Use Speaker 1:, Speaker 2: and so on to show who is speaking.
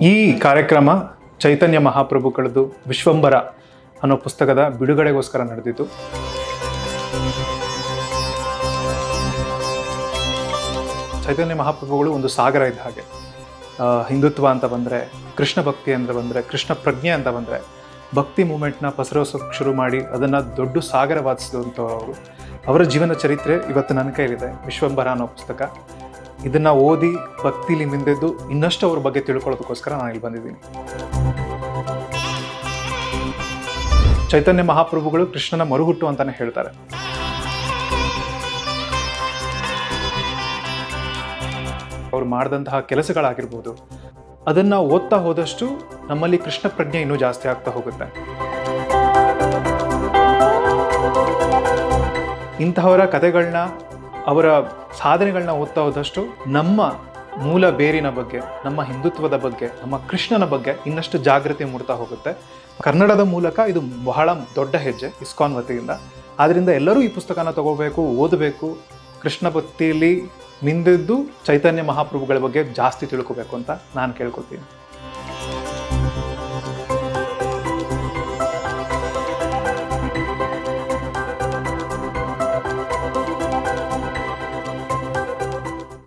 Speaker 1: ಈ ಕಾರ್ಯಕ್ರಮ ಚೈತನ್ಯ ಮಹಾಪ್ರಭುಗಳದ್ದು ವಿಶ್ವಂಬರ ಅನ್ನೋ ಪುಸ್ತಕದ ಬಿಡುಗಡೆಗೋಸ್ಕರ ನಡೆದಿತ್ತು ಚೈತನ್ಯ ಮಹಾಪ್ರಭುಗಳು ಒಂದು ಸಾಗರ ಇದ್ದ ಹಾಗೆ. ಹಿಂದುತ್ವ ಅಂತ ಬಂದರೆ, ಕೃಷ್ಣ ಭಕ್ತಿ ಅಂತ ಬಂದರೆ, ಕೃಷ್ಣ ಪ್ರಜ್ಞೆ ಅಂತ ಬಂದರೆ, ಭಕ್ತಿ ಮೂಮೆಂಟ್ನ ಪಸರೋಸಕ್ಕೆ ಶುರು ಮಾಡಿ ಅದನ್ನು ದೊಡ್ಡ ಸಾಗರವಾದಿಸಿದಂಥವರು ಅವರ. ಜೀವನ ಚರಿತ್ರೆ ಇವತ್ತು ನನ್ನ ಕೈಲಿದೆ ವಿಶ್ವಂಬರ ಅನ್ನೋ ಪುಸ್ತಕ. ಇದನ್ನು ಓದಿ ಭಕ್ತಿಲಿ ಮಿಂದೆದ್ದು ಇನ್ನಷ್ಟು ಅವ್ರ ಬಗ್ಗೆ ತಿಳ್ಕೊಳ್ಳೋದಕ್ಕೋಸ್ಕರ ನಾನು ಇಲ್ಲಿ ಬಂದಿದ್ದೀನಿ. ಚೈತನ್ಯ ಮಹಾಪ್ರಭುಗಳು ಕೃಷ್ಣನ ಮರುಹುಟ್ಟು ಅಂತಾನೆ ಹೇಳ್ತಾರೆ. ಅವ್ರು ಮಾಡಿದಂತಹ ಕೆಲಸಗಳಾಗಿರ್ಬೋದು, ಅದನ್ನು ಓದ್ತಾ ಹೋದಷ್ಟು ನಮ್ಮಲ್ಲಿ ಕೃಷ್ಣ ಪ್ರಜ್ಞೆ ಇನ್ನೂ ಜಾಸ್ತಿ ಆಗ್ತಾ ಹೋಗುತ್ತೆ. ಇಂತಹವರ ಕಥೆಗಳನ್ನ ಅವರ ಸಾಧನೆಗಳನ್ನ ಓದ್ತಾ ಹೋದಷ್ಟು ನಮ್ಮ ಮೂಲ ಬೇರಿನ ಬಗ್ಗೆ, ನಮ್ಮ ಹಿಂದುತ್ವದ ಬಗ್ಗೆ, ನಮ್ಮ ಕೃಷ್ಣನ ಬಗ್ಗೆ ಇನ್ನಷ್ಟು ಜಾಗೃತಿ ಮೂಡ್ತಾ ಹೋಗುತ್ತೆ. ಕನ್ನಡದ ಮೂಲಕ ಇದು ಬಹಳ ದೊಡ್ಡ ಹೆಜ್ಜೆ ಇಸ್ಕಾನ್ ವತಿಯಿಂದ. ಆದ್ದರಿಂದ ಎಲ್ಲರೂ ಈ ಪುಸ್ತಕನ ತಗೋಬೇಕು, ಓದಬೇಕು, ಕೃಷ್ಣ ಭಕ್ತಿಯಲ್ಲಿ ನಿಂದಿದ್ದು ಚೈತನ್ಯ ಮಹಾಪ್ರಭುಗಳ ಬಗ್ಗೆ ಜಾಸ್ತಿ ತಿಳ್ಕೋಬೇಕು ಅಂತ ನಾನು ಕೇಳ್ಕೊತೀನಿ